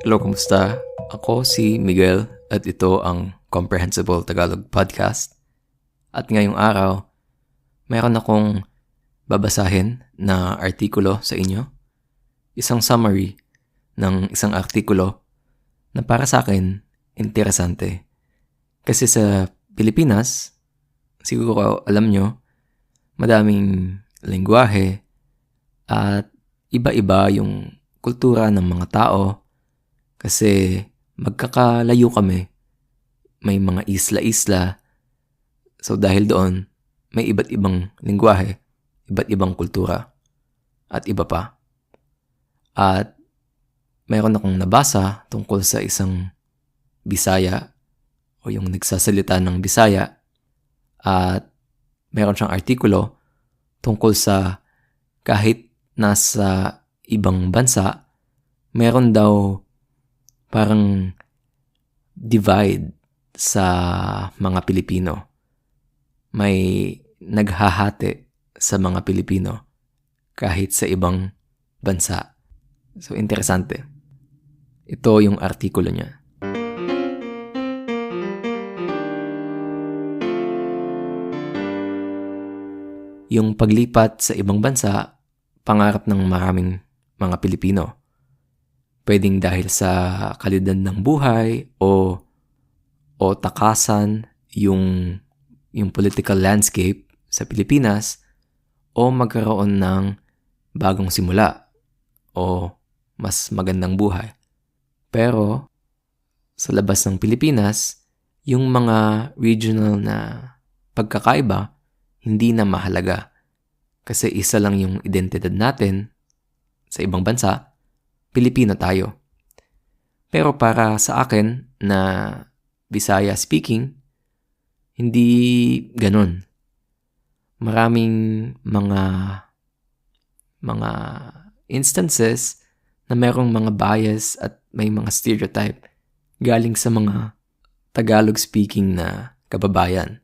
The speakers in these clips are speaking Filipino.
Hello, kumusta? Ako si Miguel at ito ang Comprehensible Tagalog Podcast. At ngayong araw, mayroon akong babasahin na artikulo sa inyo. Isang summary ng isang artikulo na para sa akin, interesante. Kasi sa Pilipinas, siguro alam nyo, madaming lingwahe at iba-iba yung kultura ng mga tao kasi magkakalayo kami. May mga isla-isla. So dahil doon, may iba't ibang lingwahe, iba't ibang kultura, at iba pa. At mayroon akong nabasa tungkol sa isang Bisaya o yung nagsasalita ng Bisaya at mayroon siyang artikulo tungkol sa kahit nasa ibang bansa, meron daw parang divide sa mga Pilipino. May naghahati sa mga Pilipino kahit sa ibang bansa. So, interesante. Ito yung artikulo niya. Yung paglipat sa ibang bansa, pangarap ng maraming mga Pilipino. Pwedeng dahil sa kalidad ng buhay o o takasan yung yung political landscape sa Pilipinas o magkaroon ng bagong simula o mas magandang buhay. Pero sa labas ng Pilipinas, yung mga regional na pagkakaiba hindi na mahalaga kasi isa lang yung identidad natin sa ibang bansa, Pilipino tayo. Pero para sa akin na Bisaya speaking, hindi ganun. Maraming mga mga instances na merong mga bias at may mga stereotype galing sa mga Tagalog speaking na kababayan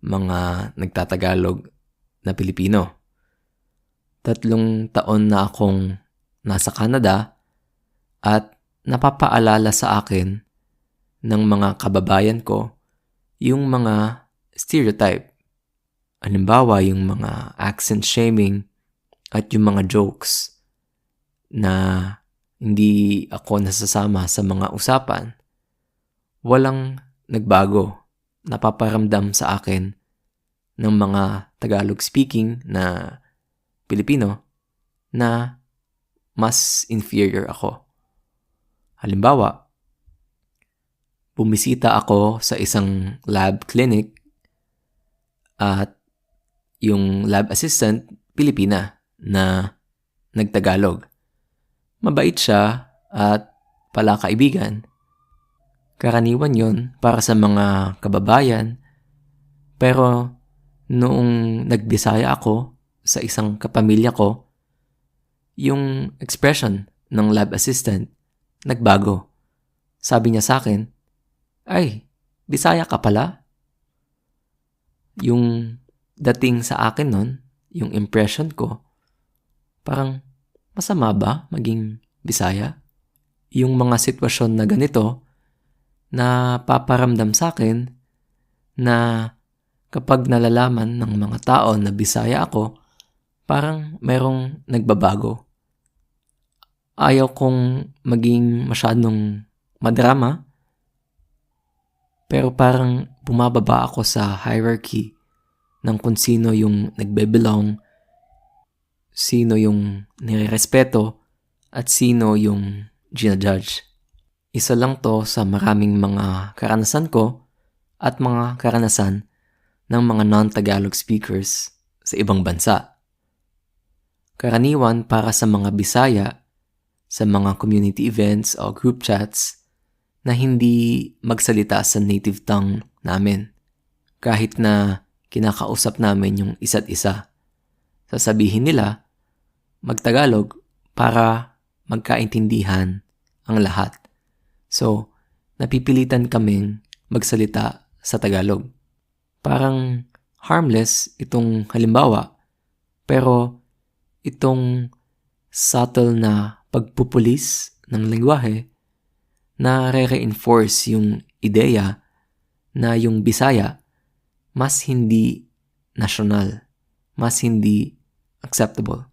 mga nagtatagalog na Pilipino. Tatlong taon na akong nasa Canada at napapaalala sa akin ng mga kababayan ko yung mga stereotype. Halimbawa, yung mga accent shaming at yung mga jokes na hindi ako nasasama sa mga usapan. Walang nagbago napaparamdam sa akin ng mga Tagalog speaking na Pilipino na mas inferior ako. Halimbawa, bumisita ako sa isang lab clinic at yung lab assistant Pilipina na nagtagalog. Mabait siya at pala kaibigan Karaniwan yon para sa mga kababayan. Pero noong nagbisaya ako sa isang kapamilya ko, yung expression ng lab assistant nagbago. Sabi niya sa akin, ay, bisaya ka pala? Yung dating sa akin nun, yung impression ko, parang masama ba maging bisaya? Yung mga sitwasyon na ganito, na paparamdam sa akin na kapag nalalaman ng mga tao na Bisaya ako, parang merong nagbabago. Ayaw kong maging masyadong madrama, pero parang bumababa ako sa hierarchy ng kung sino yung nagbe-belong, sino yung nirerespeto, at sino yung ginajudge. Isa lang to sa maraming mga karanasan ko at mga karanasan ng mga non-Tagalog speakers sa ibang bansa. Karaniwan para sa mga Bisaya sa mga community events o group chats na hindi magsalita sa native tongue namin. Kahit na kinakausap namin yung isa't isa. Sasabihin nila, magtagalog para magkaintindihan ang lahat. So, napipilitan kaming magsalita sa Tagalog. Parang harmless itong halimbawa, pero itong subtle na pagpupulis ng lingwahe na re-reinforce yung ideya na yung Bisaya mas hindi national, mas hindi acceptable.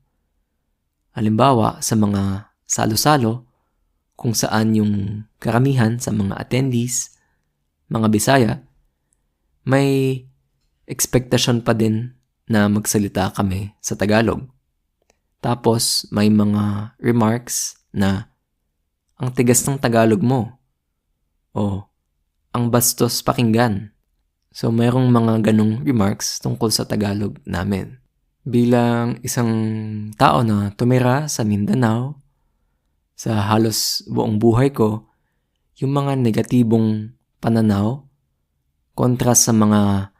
Halimbawa, sa mga salo-salo, kung saan yung karamihan sa mga attendees, mga Bisaya, may expectation pa din na magsalita kami sa Tagalog. Tapos may mga remarks na ang tigas ng Tagalog mo o ang bastos pakinggan. So mayroong mga ganong remarks tungkol sa Tagalog namin. Bilang isang tao na tumira sa Mindanao, sa halos buong buhay ko, yung mga negatibong pananaw kontra sa mga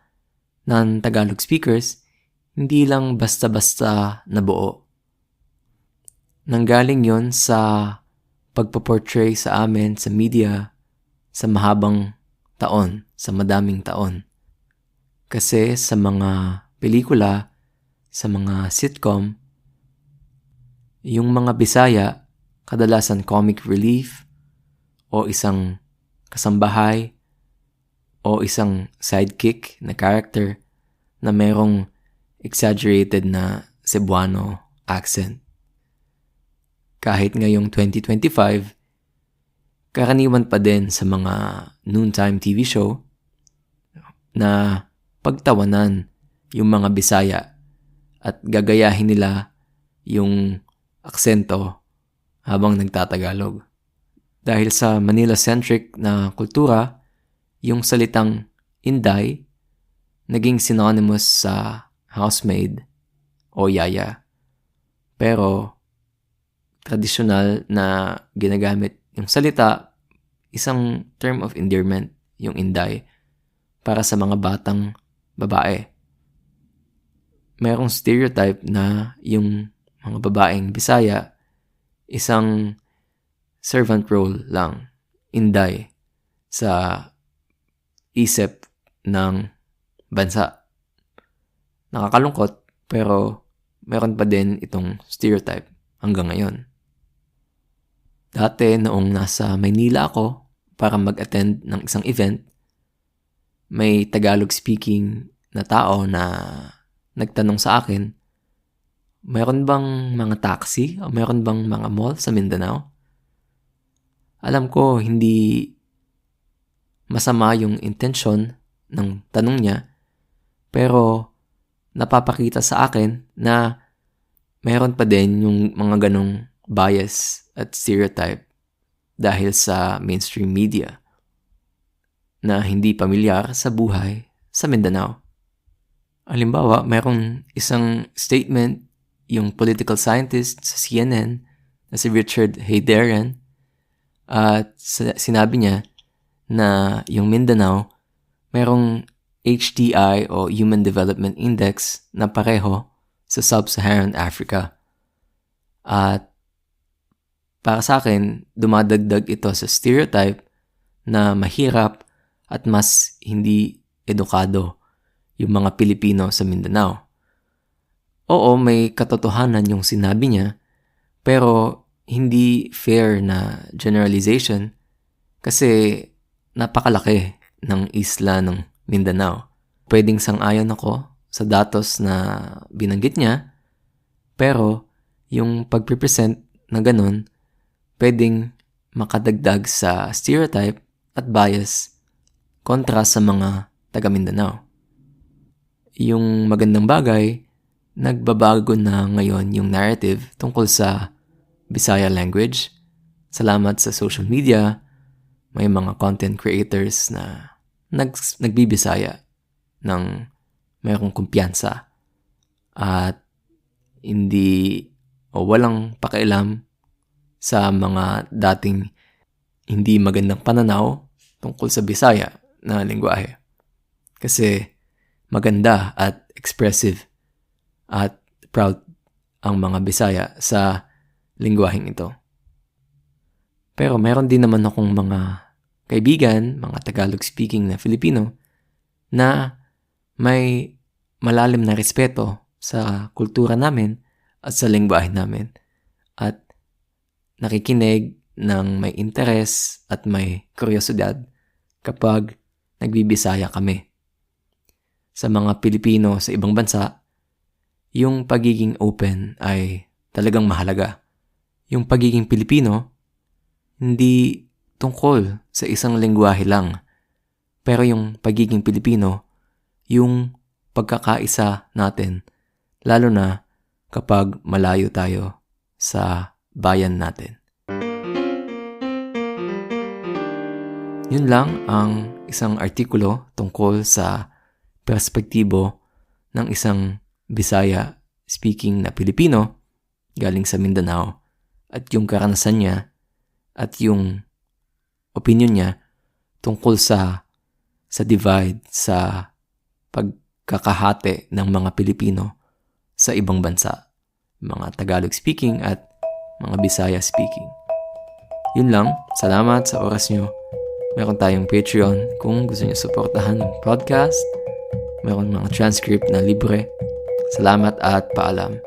non-Tagalog speakers, hindi lang basta-basta nabuo. Nanggaling yon sa pagpaportray sa amin sa media sa mahabang taon, sa madaming taon. Kasi sa mga pelikula, sa mga sitcom, yung mga Bisaya, kadalasan comic relief, o isang kasambahay, o isang sidekick na character na merong exaggerated na Cebuano accent. Kahit ngayong 2025, karaniwan pa din sa mga noontime TV show na pagtawanan yung mga Bisaya at gagayahin nila yung aksento habang nagtatagalog. Dahil sa Manila-centric na kultura, yung salitang Inday naging synonymous sa housemaid o yaya. Pero tradisyonal na ginagamit yung salita, isang term of endearment, yung Inday, para sa mga batang babae merong stereotype na yung mga babaeng Bisaya isang servant role lang, inday, sa isip ng bansa. Nakakalungkot, pero meron pa din itong stereotype hanggang ngayon. Dati noong nasa Maynila ako para mag-attend ng isang event, may Tagalog speaking na tao na nagtanong sa akin, mayroon bang mga taxi o mayroon bang mga mall sa Mindanao? Alam ko hindi masama yung intention ng tanong niya, pero napapakita sa akin na mayroon pa din yung mga ganong bias at stereotype dahil sa mainstream media na hindi pamilyar sa buhay sa Mindanao. Halimbawa, mayroong isang statement yung political scientist sa CNN na si Richard Heydarian at sinabi niya na yung Mindanao mayroong HDI o Human Development Index na pareho sa Sub-Saharan Africa. At para sa akin, dumadagdag ito sa stereotype na mahirap at mas hindi edukado yung mga Pilipino sa Mindanao. Oo, may katotohanan yung sinabi niya, pero hindi fair na generalization kasi napakalaki ng isla ng Mindanao. Pwedeng sang-ayon ako sa datos na binanggit niya, pero yung pagpipresent na ganun, pwedeng makadagdag sa stereotype at bias kontra sa mga taga Mindanao yung magandang bagay, nagbabago na ngayon yung narrative tungkol sa Bisaya language. Salamat sa social media, may mga content creators na nag, nagbibisaya ng mayroong kumpiyansa. At hindi o walang pakialam sa mga dating hindi magandang pananaw tungkol sa Bisaya na lingwahe. Kasi maganda at expressive at proud ang mga Bisaya sa lingwaheng ito. Pero meron din naman akong mga kaibigan, mga Tagalog speaking na Filipino na may malalim na respeto sa kultura namin at sa lingwahe namin at nakikinig, ng may interes at may kuryosidad kapag nagbibisaya kami. Sa mga Pilipino sa ibang bansa, yung pagiging open ay talagang mahalaga. Yung pagiging Pilipino, hindi tungkol sa isang lengguwahe lang. Pero yung pagiging Pilipino, yung pagkakaisa natin, lalo na kapag malayo tayo sa bayan natin. Yun lang ang isang artikulo tungkol sa perspektibo ng isang Bisaya speaking na Pilipino galing sa Mindanao at yung karanasan niya at yung opinion niya tungkol sa sa divide sa pagkakahati ng mga Pilipino sa ibang bansa, mga Tagalog speaking at mga Bisaya speaking. Yun lang, salamat sa oras nyo. Meron tayong Patreon kung gusto nyo suportahan ng podcast. Meron mga transcript na libre. Salamat at paalam.